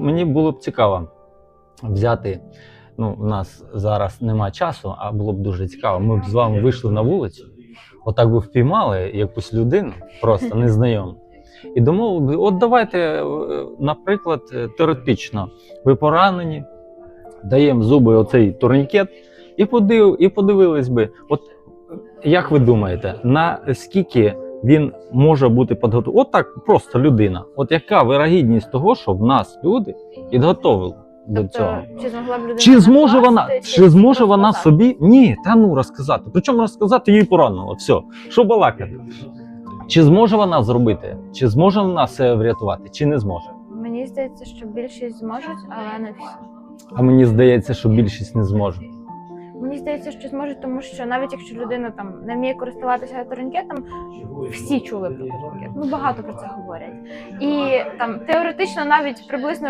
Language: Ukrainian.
мені було б цікаво взяти. Ну, у нас зараз нема часу, а було б дуже цікаво. Ми б з вами вийшли на вулицю, отак би впіймали якусь людину, просто незнайому. І домовили от давайте, е, наприклад, е, теоретично, ви поранені, даємо зуби оцей турнікет, і подив, і подивились би, от як ви думаєте, на скільки він може бути підготовлений? От так просто людина. От яка вирогідність того, що в нас люди підготовили до цього? Тобто, чи змогла б людина Чи зможе вона, накласти, чи зможе вона так? собі? Ні, та ну розказати. Причому розказати їй поранило. Все, що балакати? Чи зможе вона зробити? Чи зможе вона себе врятувати, чи не зможе? Мені здається, що більшість зможуть, але не всі. А мені здається, що більшість не зможе. Мені здається, що зможуть, тому що навіть якщо людина там не вміє користуватися турнікетом, всі чули про турнікет. Ну багато про це говорять. І там теоретично навіть приблизно